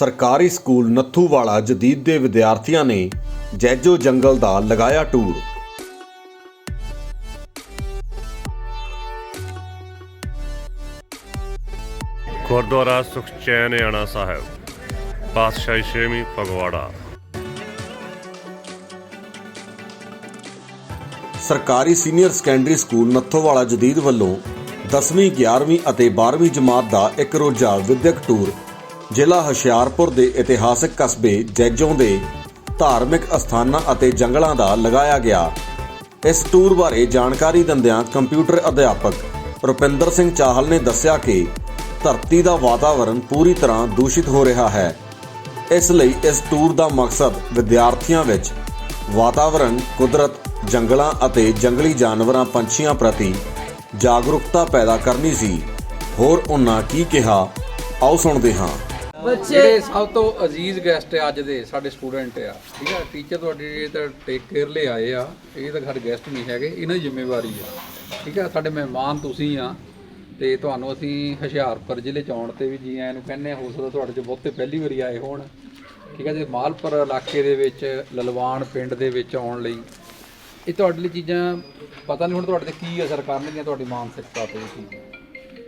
ਸਰਕਾਰੀ ਸਕੂਲ ਨੱਥੂਵਾਲਾ ਜਦੀਦ ਦੇ ਵਿਦਿਆਰਥੀਆਂ ਨੇ ਜੈਜੋ ਜੰਗਲ ਦਾ ਲਗਾਇਆ ਟੂਰ। ਗੁਰਦੁਆਰਾ ਸੁਖਚੈਨਆਣਾ ਸਾਹਿਬ ਪਾਤਸ਼ਾਹੀ ਛੇਵੀਂ ਫਗਵਾੜਾ। ਸਰਕਾਰੀ senior secondary school Nathowala Jadid ਵੱਲੋਂ 10ਵੀਂ 11ਵੀਂ ਅਤੇ 12ਵੀਂ ਜਮਾਤ ਦਾ ਇੱਕ ਰੋਜ਼ਾ ਵਿਦਿਅਕ ਟੂਰ ਜ਼ਿਲ੍ਹਾ ਹੁਸ਼ਿਆਰਪੁਰ ਦੇ ਇਤਿਹਾਸਕ ਕਸਬੇ ਜੈਜੋਂ ਦੇ ਧਾਰਮਿਕ ਅਸਥਾਨਾਂ ਅਤੇ ਜੰਗਲਾਂ ਦਾ ਲਗਾਇਆ ਗਿਆ। ਇਸ ਟੂਰ ਬਾਰੇ ਜਾਣਕਾਰੀ ਦਿੰਦਿਆਂ ਕੰਪਿਊਟਰ ਅਧਿਆਪਕ ਰੁਪਿੰਦਰ ਸਿੰਘ ਚਾਹਲ ਨੇ ਦੱਸਿਆ ਕਿ ਧਰਤੀ ਦਾ ਵਾਤਾਵਰਣ ਪੂਰੀ ਤਰ੍ਹਾਂ ਦੂਸ਼ਿਤ ਹੋ ਰਿਹਾ ਹੈ। ਇਸ ਲਈ ਇਸ ਟੂਰ ਦਾ ਮਕਸਦ ਵਿਦਿਆਰਥੀਆਂ ਵਿੱਚ ਵਾਤਾਵਰਣ, ਕੁਦਰਤ, ਜੰਗਲਾਂ ਅਤੇ ਜੰਗਲੀ ਜਾਨਵਰਾਂ ਪੰਛੀਆਂ ਪ੍ਰਤੀ ਜਾਗਰੂਕਤਾ ਪੈਦਾ ਕਰਨੀ ਸੀ। ਹੋਰ ਉਹਨਾਂ ਕੀ ਕਿਹਾ? ਆਓ ਸੁਣਦੇ ਹਾਂ। ਬੱਚੇ ਸਭ ਤੋਂ ਅਜ਼ੀਜ਼ ਗੈਸਟ ਅੱਜ ਦੇ, ਸਾਡੇ ਸਟੂਡੈਂਟ ਆ, ਠੀਕ ਆ? ਟੀਚਰ ਤੁਹਾਡੇ ਇਹ ਤਾਂ ਟੇਕ ਕੇਅਰ ਲਈ ਆਏ ਆ, ਇਹ ਤਾਂ ਘਰ ਗੈਸਟ ਨਹੀਂ ਹੈਗੇ, ਇਹਨਾਂ ਦੀ ਜ਼ਿੰਮੇਵਾਰੀ ਆ, ਠੀਕ ਆ? ਸਾਡੇ ਮਹਿਮਾਨ ਤੁਸੀਂ ਆ, ਤੇ ਤੁਹਾਨੂੰ ਅਸੀਂ ਹੁਸ਼ਿਆਰਪੁਰ ਜ਼ਿਲ੍ਹੇ ਚ ਆਉਣ ਤੇ ਵੀ ਜੀ ਆਇਆਂ ਨੂੰ ਕਹਿੰਦੇ ਹੋ ਸਕਦਾ ਤੁਹਾਡੇ ਚ ਬਹੁਤੇ ਪਹਿਲੀ ਵਾਰੀ ਆਏ ਹੋਣ, ਠੀਕ ਆ? ਜੇ ਮਾਲਪੁਰ ਇਲਾਕੇ ਦੇ ਵਿੱਚ, ਲਲਵਾਨ ਪਿੰਡ ਦੇ ਵਿੱਚ ਆਉਣ ਲਈ, ਇਹ ਤੁਹਾਡੇ ਲਈ ਚੀਜ਼ਾਂ ਪਤਾ ਨਹੀਂ ਹੁਣ ਤੁਹਾਡੇ ਤੇ ਕੀ ਅਸਰ ਕਰਨਗੀਆਂ ਤੁਹਾਡੀ ਮਾਨਸਿਕਤਾ ਤੇ ਇਹ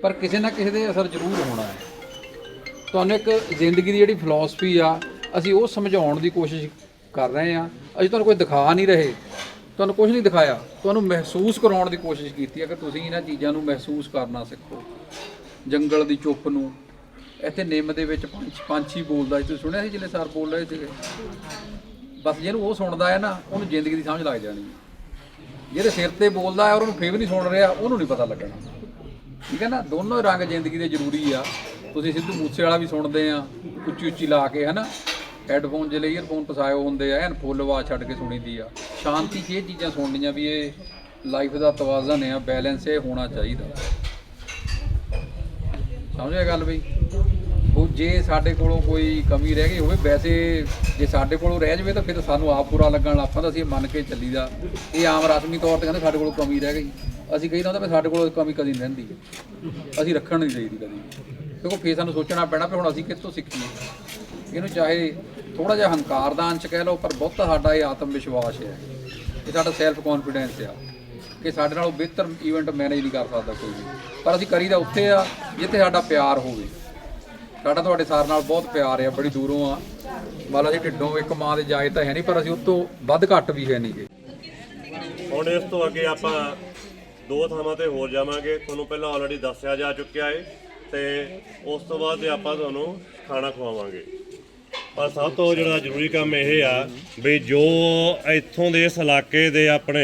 ਪਰ ਕਿਸੇ ਨਾ ਕਿਸੇ ਦੇ ਅਸਰ ਜ਼ਰੂਰ ਹੋਣਾ ਹੈ। ਤੁਹਾਨੂੰ ਇੱਕ ਜ਼ਿੰਦਗੀ ਦੀ ਜਿਹੜੀ ਫਿਲਾਸਫੀ ਆ, ਅਸੀਂ ਉਹ ਸਮਝਾਉਣ ਦੀ ਕੋਸ਼ਿਸ਼ ਕਰ ਰਹੇ ਆ। ਅਸੀਂ ਤੁਹਾਨੂੰ ਕੋਈ ਦਿਖਾ ਨਹੀਂ ਰਹੇ। ਤੁਹਾਨੂੰ ਕੁਝ ਨਹੀਂ ਦਿਖਾਇਆ। ਤੁਹਾਨੂੰ ਮਹਿਸੂਸ ਕਰਾਉਣ ਦੀ ਕੋਸ਼ਿਸ਼ ਕੀਤੀ ਹੈ ਕਿ ਤੁਸੀਂ ਇਹਨਾਂ ਚੀਜ਼ਾਂ ਨੂੰ ਮਹਿਸੂਸ ਕਰਨਾ ਸਿੱਖੋ। ਜੰਗਲ ਦੀ ਚੁੱਪ ਨੂੰ। ਇੱਥੇ ਨਿੰਮ ਦੇ ਵਿੱਚ ਪੰਛ ਪੰਛੀ ਬੋਲਦਾ ਸੀ। ਤੁਸੀਂ ਸੁਣਿਆ ਸੀ ਜਿੰਨੇ ਸਰ ਬੋਲ ਰਹੇ ਸੀਗੇ? ਬਸ ਜਿਹਨੂੰ ਉਹ ਸੁਣਦਾ ਹੈ ਨਾ, ਉਹਨੂੰ ਜ਼ਿੰਦਗੀ ਦੀ ਸਮਝ ਲੱਗ ਜਾਣੀ ਹੈ। ਜਿਹਦੇ ਸਿਰ ਤੇ ਬੋਲਦਾ ਹੈ ਔਰ ਉਹਨੂੰ ਫੇਰ ਨਹੀਂ ਸੁਣ ਰਿਹਾ, ਉਹਨੂੰ ਨਹੀਂ ਪਤਾ ਲੱਗਣਾ। ਠੀਕ ਹੈ ਨਾ? ਦੋਨੋਂ ਰੰਗ ਜ਼ਿੰਦਗੀ ਦੇ ਜ਼ਰੂਰੀ ਆ। ਤੁਸੀਂ ਸਿੱਧੂ ਮੂਸੇ ਵਾਲਾ ਵੀ ਸੁਣਦੇ ਆ, ਉੱਚੀ ਉੱਚੀ ਲਾ ਕੇ, ਹਨਾ? ਹੈੱਡਫੋਨ ਜਿਹੜੇ ਈਅਰਫੋਨ ਪਸਾਇਓ ਹੁੰਦੇ ਆ, ਐਨ ਫੁੱਲ ਆਵਾਜ਼ ਛੱਡ ਕੇ ਸੁਣੀਦੀ ਆ। ਸ਼ਾਂਤੀ 'ਚ ਇਹ ਚੀਜ਼ਾਂ ਸੁਣਨੀਆਂ ਵੀ ਇਹ ਲਾਈਫ ਦਾ ਤਵਾਜ਼ਨ ਆ ਬੈਲੈਂਸ ਇਹ ਹੋਣਾ ਚਾਹੀਦਾ। ਸਮਝਿਆ ਗੱਲ ਬਈ? ਉਹ ਜੇ ਸਾਡੇ ਕੋਲੋਂ ਕੋਈ ਕਮੀ ਰਹਿ ਗਈ ਹੋਵੇ, ਵੈਸੇ ਜੇ ਸਾਡੇ ਕੋਲੋਂ ਰਹਿ ਜਾਵੇ ਤਾਂ ਫਿਰ ਸਾਨੂੰ ਆਪ ਬੁਰਾ ਲੱਗਣ ਲੱਗ ਪੈਂਦਾ ਅਸੀਂ ਇਹ ਮੰਨ ਕੇ ਚੱਲੀਦਾ। ਇਹ ਆਮ ਰਸਮੀ ਤੌਰ ਤੇ ਕਹਿੰਦੇ ਸਾਡੇ ਕੋਲੋਂ ਕਮੀ ਰਹਿ ਗਈ। ਅਸੀਂ ਕਹੀਦਾ ਹੁੰਦਾ ਵੀ ਸਾਡੇ ਕੋਲੋਂ ਕਮੀ ਕਦੀ ਨਹੀਂ ਰਹਿੰਦੀ। ਅਸੀਂ ਰੱਖਣ ਨਹੀਂ ਚਾਹੀਦੀ ਕਦੀ। ਦੇਖੋ ਫੇਰ ਸਾਨੂੰ ਸੋਚਣਾ ਪੈਣਾ ਵੀ ਹੁਣ ਅਸੀਂ ਕਿੱਥੋਂ ਸਿੱਖੀਏ। ਇਹਨੂੰ ਚਾਹੇ ਥੋੜਾ ਜਿਹਾ ਹੰਕਾਰ ਦਾ ਅੰਸ਼ ਕਹਿ ਲਓ, ਪਰ ਬਹੁਤਾ ਸਾਡਾ ਇਹ ਆਤਮ ਵਿਸ਼ਵਾਸ ਹੈ। ਇਹ ਸਾਡਾ ਸੈਲਫ ਕੌਨਫੀਡੈਂਸ ਆ। ਕਿ ਸਾਡੇ ਨਾਲੋਂ ਬਿਹਤਰ ਇਵੈਂਟ ਮੈਨੇਜ ਨਹੀਂ ਕਰ ਸਕਦਾ ਕੋਈ ਵੀ। ਪਰ ਅਸੀਂ ਕਰੀਦਾ ਉੱਥੇ ਆ, ਜਿੱਥੇ ਸਾਡਾ ਪਿਆਰ ਹੋਵੇ। ਸਾਡਾ ਤੁਹਾਡੇ ਸਾਰ ਨਾਲ ਬਹੁਤ ਪਿਆਰ ਆ, ਬੜੀ ਦੂਰੋਂ ਆ। ਮਾਲਾ ਜੀ ਢਿੱਡੋਂ ਇੱਕ ਮਾਂ ਦੇ ਜਾਏ ਤਾਂ ਹੈ ਨਹੀਂ, ਪਰ ਅਸੀਂ ਉਸ ਤੋਂ ਵੱਧ ਘੱਟ ਵੀ ਹੈ ਨਹੀਂਗੇ। ਹੁਣ ਇਸ ਤੋਂ ਅੱਗੇ ਆਪਾਂ ਦੋ ਥਾਵਾਂ ਤੇ ਹੋਰ ਜਾਵਾਂਗੇ। ਤੁਹਾਨੂੰ ਪਹਿਲਾਂ ਆਲਰੇਡੀ ਦੱਸਿਆ ਜਾ ਚੁੱਕਿਆ ਹੈ ਤੇ ਉਸ ਤੋਂ ਬਾਅਦ ਆਪਾਂ ਤੁਹਾਨੂੰ ਖਾਣਾ ਖਵਾਵਾਂਗੇ। ਪਰ ਸਭ ਤੋਂ ਜਿਹੜਾ ਜ਼ਰੂਰੀ ਕੰਮ ਇਹ ਆ ਵੀ ਜੋ ਇੱਥੋਂ ਦੇ ਇਸ ਇਲਾਕੇ ਦੇ ਆਪਣੇ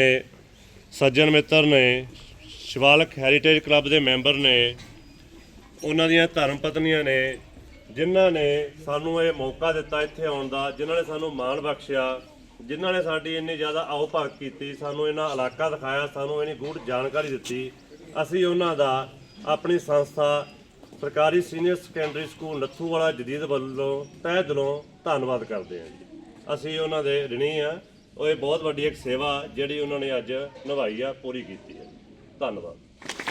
ਸੱਜਣ ਮਿੱਤਰ ਨੇ, ਸ਼ਿਵਾਲਕ ਹੈਰੀਟੇਜ ਕਲੱਬ ਦੇ ਮੈਂਬਰ ਨੇ, ਉਹਨਾਂ ਦੀਆਂ ਧਰਮ ਪਤਨੀਆਂ ਨੇ, ਜਿਨ੍ਹਾਂ ਨੇ ਸਾਨੂੰ ਇਹ ਮੌਕਾ ਦਿੱਤਾ ਇੱਥੇ ਆਉਣ ਦਾ, ਜਿਨ੍ਹਾਂ ਨੇ ਸਾਨੂੰ ਮਾਣ ਬਖਸ਼ਿਆ, ਜਿਨ੍ਹਾਂ ਨੇ ਸਾਡੀ ਇੰਨੀ ਜ਼ਿਆਦਾ ਆਓ ਭਗਤ ਕੀਤੀ, ਸਾਨੂੰ ਇਹਨਾਂ ਇਲਾਕਾ ਦਿਖਾਇਆ, ਸਾਨੂੰ ਇੰਨੀ ਗੂੜ ਜਾਣਕਾਰੀ ਦਿੱਤੀ। ਅਸੀਂ ਉਹਨਾਂ ਦਾ ਆਪਣੀ ਸੰਸਥਾ ਸਰਕਾਰੀ senior secondary school Nathuwala Jadid ਵੱਲੋਂ ਤਹਿ ਦਿਲੋਂ ਧੰਨਵਾਦ ਕਰਦੇ ਹਾਂ ਜੀ। ਅਸੀਂ ਉਹਨਾਂ ਦੇ ਰਿਣੀ ਆ ਉਹ ਇਹ ਬਹੁਤ ਵੱਡੀ ਇੱਕ ਸੇਵਾ ਜਿਹੜੀ ਉਹਨਾਂ ਨੇ ਅੱਜ ਨਿਭਾਈ ਆ, ਪੂਰੀ ਕੀਤੀ ਹੈ। ਧੰਨਵਾਦ।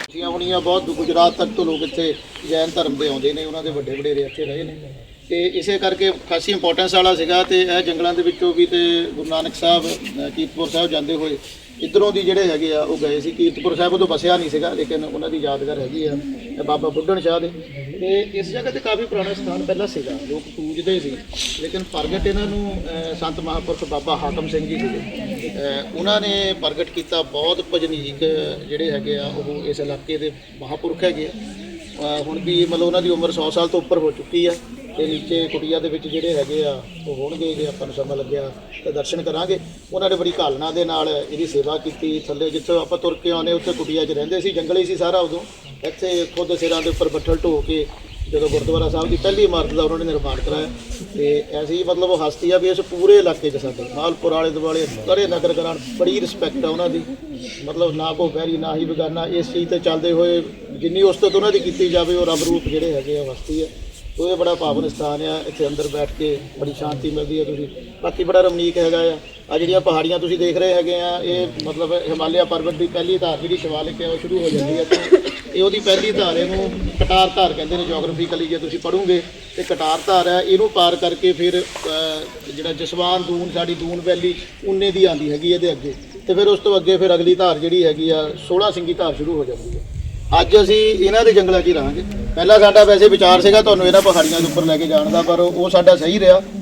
ਖੁਸ਼ੀਆਂ ਹੋਣੀਆਂ ਬਹੁਤ, ਗੁਜਰਾਤ ਤੱਕ ਤੋਂ ਲੋਕ ਇੱਥੇ ਜੈਨ ਧਰਮ ਦੇ ਆਉਂਦੇ ਨੇ, ਉਹਨਾਂ ਦੇ ਵੱਡੇ ਵਡੇਰੇ ਇੱਥੇ ਰਹੇ ਨੇ। ਤੇ ਇਸੇ ਕਰਕੇ ਖਾਸੀ ਇੰਪੋਰਟੈਂਸ ਵਾਲਾ ਸੀਗਾ ਤੇ ਇਹ ਜੰਗਲਾਂ ਦੇ ਵਿੱਚੋਂ ਵੀ ਤੇ ਗੁਰੂ ਨਾਨਕ ਸਾਹਿਬ ਕੀਰਤਪੁਰ ਸਾਹਿਬ ਜਾਂਦੇ ਹੋਏ ਇਧਰੋਂ ਦੀ ਜਿਹੜੇ ਹੈਗੇ ਆ, ਉਹ ਗਏ ਸੀ। ਕੀਰਤਪੁਰ ਸਾਹਿਬ ਉਦੋਂ ਬਸਿਆ ਨਹੀਂ ਸੀਗਾ, ਲੇਕਿਨ ਉਹਨਾਂ ਦੀ ਯਾਦਗਾਰ ਹੈਗੀ ਆ ਬਾਬਾ ਬੁੱਢਣ ਸ਼ਾਹ ਦੇ। ਤੇ ਇਸ ਜਗ੍ਹਾ ਤੇ ਕਾਫੀ ਪੁਰਾਣਾ ਸਥਾਨ ਪਹਿਲਾਂ ਸੀਗਾ, ਲੋਕ ਪੂਜਦੇ ਸੀ। ਲੇਕਿਨ ਪ੍ਰਗਟ ਇਹਨਾਂ ਨੂੰ ਸੰਤ ਮਹਾਂਪੁਰਖ ਬਾਬਾ ਹਾਕਮ ਸਿੰਘ ਜੀ ਸੀਗੇ। ਉਹਨਾਂ ਨੇ ਪ੍ਰਗਟ ਕੀਤਾ ਬਹੁਤ ਭਜਨੀਕ ਜਿਹੜੇ ਹੈਗੇ ਆ, ਉਹ ਇਸ ਇਲਾਕੇ ਦੇ ਮਹਾਂਪੁਰਖ ਹੈਗੇ ਆ। ਹੁਣ ਵੀ ਮਤਲਬ ਉਹਨਾਂ ਦੀ ਉਮਰ 100 ਸਾਲ ਤੋਂ ਉੱਪਰ ਹੋ ਚੁੱਕੀ ਆ। ਤੇ ਨੀਚੇ ਕੁਟੀਆ ਦੇ ਵਿੱਚ ਜਿਹੜੇ ਹੈਗੇ ਆ, ਉਹ ਹੋਣਗੇ, ਜੇ ਆਪਾਂ ਨੂੰ ਸਮਾਂ ਲੱਗਿਆ ਤੇ ਦਰਸ਼ਨ ਕਰਾਂਗੇ। ਉਹਨਾਂ ਨੇ ਬੜੀ ਘਾਲਣਾ ਦੇ ਨਾਲ ਇਹਦੀ ਸੇਵਾ ਕੀਤੀ, ਥੱਲੇ ਜਿੱਥੋਂ ਆਪਾਂ ਤੁਰ ਕੇ ਆਉਂਦੇ, ਉੱਥੇ ਕੁਟੀਆ 'ਚ ਰਹਿੰਦੇ ਸੀ, ਜੰਗਲ ਹੀ ਸੀ ਸਾਰਾ ਉਦੋਂ। ਇੱਥੇ ਖੁਦ ਸਿਰਾਂ ਦੇ ਉੱਪਰ ਬੱਠਲ ਢੋ ਕੇ ਜਦੋਂ ਗੁਰਦੁਆਰਾ ਸਾਹਿਬ ਦੀ ਪਹਿਲੀ ਇਮਾਰਤ ਦਾ ਉਹਨਾਂ ਨੇ ਨਿਰਮਾਣ ਕਰਾਇਆ। ਤੇ ਐਸੀ ਮਤਲਬ ਉਹ ਹਸਤੀ ਆ ਵੀ ਇਸ ਪੂਰੇ ਇਲਾਕੇ 'ਚ ਸਾਡੇ, ਮਾਲਪੁਰ ਵਾਲੇ ਦੁਆਲੇ, ਸਾਰੇ ਨਗਰ ਕਰਾਂ, ਬੜੀ ਰਿਸਪੈਕਟ ਆ ਉਹਨਾਂ ਦੀ। ਮਤਲਬ ਨਾ ਕੋ ਬਹਿਰੀ ਨਾ ਹੀ ਬਗਾਨਾ, ਇਸ ਚੀਜ਼ ਤੇ ਚੱਲਦੇ ਹੋਏ ਜਿੰਨੀ ਉਸਤਤ ਉਹਨਾਂ ਦੀ ਕੀਤੀ ਜਾਵੇ, ਉਹ ਰੱਬ ਰੂਪ ਜਿਹੜੇ ਹੈਗੇ ਆ ਉਹ ਹਸਤੀ ਆ। ਉਹ ਇਹ ਬੜਾ ਪਾਵਨ ਸਥਾਨ ਆ, ਇੱਥੇ ਅੰਦਰ ਬੈਠ ਕੇ ਬੜੀ ਸ਼ਾਂਤੀ ਮਿਲਦੀ ਹੈ ਤੁਸੀਂ। ਬਾਕੀ ਬੜਾ ਰਮਣੀਕ ਹੈਗਾ ਆ। ਆ ਜਿਹੜੀਆਂ ਪਹਾੜੀਆਂ ਤੁਸੀਂ ਦੇਖ ਰਹੇ ਹੈਗੇ ਆ, ਇਹ ਮਤਲਬ ਹਿਮਾਲਿਆ ਪਰਬਤ ਦੀ ਪਹਿਲੀ ਧਾਰ ਜਿਹੜੀ ਸ਼ਿਵਾਲਿਕ ਹੈ ਉਹ ਸ਼ੁਰੂ ਹੋ ਜਾਂਦੀ ਹੈ ਤੇ ਇਹ ਉਹਦੀ ਪਹਿਲੀ ਧਾਰ ਇਹਨੂੰ ਕਟਾਰ ਧਾਰ ਕਹਿੰਦੇ ਨੇ ਜੀਓਗ੍ਰਾਫੀਕਲੀ ਜੇ ਤੁਸੀਂ ਪੜੋਗੇ ਤੇ ਕਟਾਰ ਧਾਰ ਹੈ ਇਹਨੂੰ ਪਾਰ ਕਰਕੇ ਫਿਰ ਜਿਹੜਾ ਜਸਵਾਨ ਦੂਨ, ਸਾਡੀ ਦੂਨ ਵੈਲੀ ਉਨੇ ਦੀ ਆਂਦੀ ਹੈਗੀ ਇਹਦੇ ਅੱਗੇ। ਤੇ ਫਿਰ ਉਸ ਤੋਂ ਅੱਗੇ ਫਿਰ ਅਗਲੀ ਧਾਰ ਜਿਹੜੀ ਹੈਗੀ ਆ 16 ਸਿੰਗੀ ਧਾਰ ਸ਼ੁਰੂ ਹੋ ਜਾਂਦੀ ਹੈ ਅੱਜ ਅਸੀਂ ਇਹਨਾਂ ਦੇ ਜੰਗਲਾਂ 'ਚ ਹੀ ਰਹਾਂਗੇ। ਪਹਿਲਾਂ ਸਾਡਾ ਵੈਸੇ ਵਿਚਾਰ ਸੀਗਾ, ਤੁਹਾਨੂੰ ਇਹਨਾਂ ਪਹਾੜੀਆਂ ਦੇ ਉੱਪਰ ਲੈ ਕੇ ਜਾਣ ਦਾ, ਪਰ ਉਹ ਸਾਡਾ ਸਹੀ ਰਿਹਾ।